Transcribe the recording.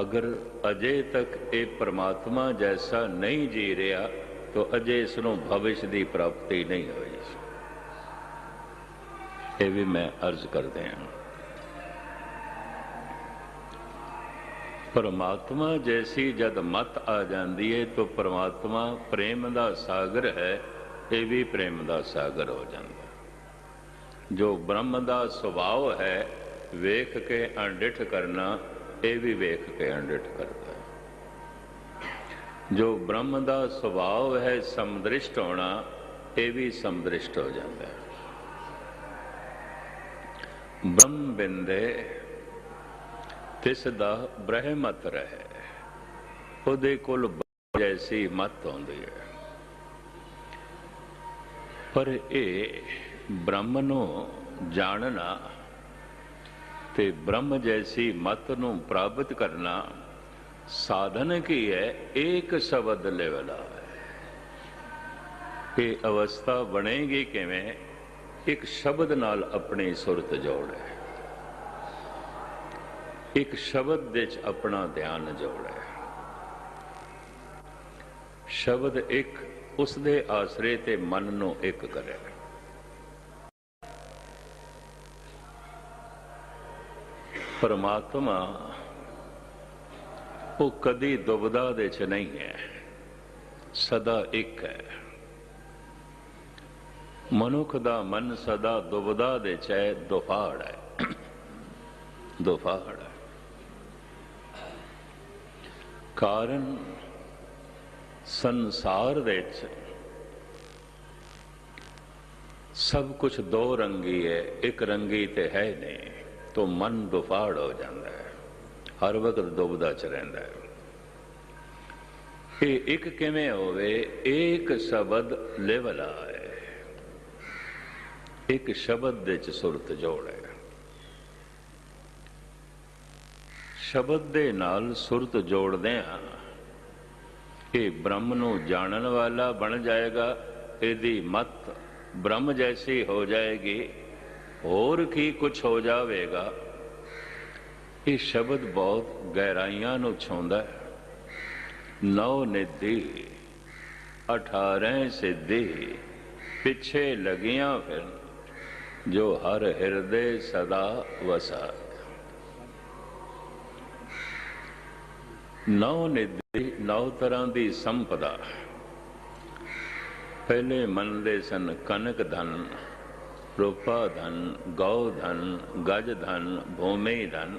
ਅਗਰ ਅਜੇ ਤੱਕ ਇਹ ਪ੍ਰਮਾਤਮਾ ਜੈਸਾ ਨਹੀਂ ਜੀ ਰਿਹਾ, ਤਾਂ ਅਜੇ ਇਸ ਨੂੰ ਭਵਿਸ਼ ਦੀ ਪ੍ਰਾਪਤੀ ਨਹੀਂ ਹੋਈ ਇਹ ਵੀ ਮੈਂ ਅਰਜ਼ ਕਰਦੇ ਹਾਂ। ਪਰਮਾਤਮਾ ਜੈਸੀ ਜਦ ਮਤ ਆ ਜਾਂਦੀ ਹੈ ਤਾਂ ਪਰਮਾਤਮਾ ਪ੍ਰੇਮ ਦਾ ਸਾਗਰ ਹੈ, ਇਹ ਵੀ ਪ੍ਰੇਮ ਦਾ ਸਾਗਰ ਹੋ ਜਾਂਦਾ। ਜੋ ਬ੍ਰਹਮ ਦਾ ਸੁਭਾਅ ਹੈ, ਵੇਖ ਕੇ ਅੰਡਿਠ ਕਰਨਾ ਇਹ ਵੀ ਵੇਖ ਕੇ ਅੰਡਿਠ ਕਰਦਾ ਹੈ। ਜੋ ਬ੍ਰਹਮ ਦਾ ਸੁਭਾਅ ਹੈ ਸਮਦ੍ਰਿਸ਼ਟ ਹੋਣਾ, ਇਹ ਵੀ ਸਮਦ੍ਰਿਸ਼ਟ ਹੋ ਜਾਂਦਾ ਹੈ। ਬ੍ਰਹਮ ਬਿੰਦੇ, ਤਿਸ ਦਾ ਬ੍ਰਹਮਤ ਰਹੇ। ਉਹਦੇ ਕੋਲ ਜੈਸੀ ਮਤ ਆਉਂਦੀ ਹੈ। ਪਰ ਇਹ ਬ੍ਰਹਮ ਨੂੰ ਜਾਣਨਾ ਤੇ ਬ੍ਰਹਮ ਜੈਸੀ ਮਤ ਨੂੰ ਪ੍ਰਾਪਤ ਕਰਨਾ ਸਾਧਨ ਕੀ ਹੈ? ਇੱਕ ਸ਼ਬਦ ਲੈਵਲਾ ਇਹ ਅਵਸਥਾ ਬਣੇਗੀ ਕਿਵੇਂ? ਇੱਕ ਸ਼ਬਦ ਨਾਲ ਆਪਣੀ ਸੁਰਤ ਜੋੜੇ ਇੱਕ ਸ਼ਬਦ ਵਿੱਚ ਆਪਣਾ ਧਿਆਨ ਜੋੜੇ ਸ਼ਬਦ ਇੱਕ ਉਸ ਦੇ ਆਸਰੇ ਤੇ ਮਨ ਨੂੰ ਇੱਕ ਕਰੇ। ਪਰਮਾਤਮਾ ਉਹ ਕਦੀ ਦੁਬਦਾ ਦੇ ਚ ਨਹੀਂ ਹੈ, ਸਦਾ ਇੱਕ ਹੈ। ਮਨੁੱਖ ਦਾ ਮਨ ਸਦਾ ਦੁਬਦਾ ਦੇ ਚ ਹੈ ਦੁਫਾੜ ਹੈ। ਦੁਫਾੜ ਹੈ। ਕਾਰਨ ਸੰਸਾਰ ਵਿੱਚ ਸਭ ਕੁਝ ਦੋ ਰੰਗੀ ਹੈ, ਇੱਕ ਰੰਗੀ ਤੇ ਹੈ ਨਹੀਂ। ਤੋਂ ਮਨ ਦੁਫਾੜ ਹੋ ਜਾਂਦਾ ਹੈ। ਹਰ ਵਕਤ ਦੁਬਦਾ ਚ ਰਹਿੰਦਾ ਹੈ। ਇਹ ਇੱਕ ਕਿਵੇਂ ਹੋਵੇ, ਇੱਕ ਸ਼ਬਦ ਲੈਵਲਾ ਹੈ। ਇੱਕ ਸ਼ਬਦ ਦੇ ਚ ਸੁਰਤ ਜੋੜ ਹੈ। ਸ਼ਬਦ ਦੇ ਨਾਲ ਸੁਰਤ ਜੋੜਦੇ ਆ ਇਹ ਬ੍ਰਹਮ ਨੂੰ ਜਾਣਨ ਵਾਲਾ ਬਣ ਜਾਏਗਾ, ਇਹਦੀ ਮਤ ਬ੍ਰਹਮ ਜੈਸੀ ਹੋ ਜਾਏਗੀ। ਹੋਰ ਕੀ ਕੁਝ ਹੋ ਜਾਵੇਗਾ? ਇਹ ਸ਼ਬਦ ਬਹੁਤ ਗਹਿਰਾਈਆਂ ਨੂੰ ਛਾਉਂਦਾ ਹੈ। ਨੌ ਨਿਧੀ 18 ਸਿੱਧੀ ਪਿੱਛੇ ਲਗੀਆਂ ਫਿਰ, ਜੋ ਹਰ ਹਿਰਦੇ ਸਦਾ ਵਸਾ। ਨੌ ਨਿਧੀ ਨੌ ਤਰ੍ਹਾਂ ਦੀ ਸੰਪਦਾ। ਪਹਿਲੇ ਮੰਨਦੇ ਸਨ ਕਨਕ ਧਨ। ਰੂਪਾ ਧਨ ਗਉ ਧਨ ਗਜ ਧਨ ਭੂਮੀ ਧਨ।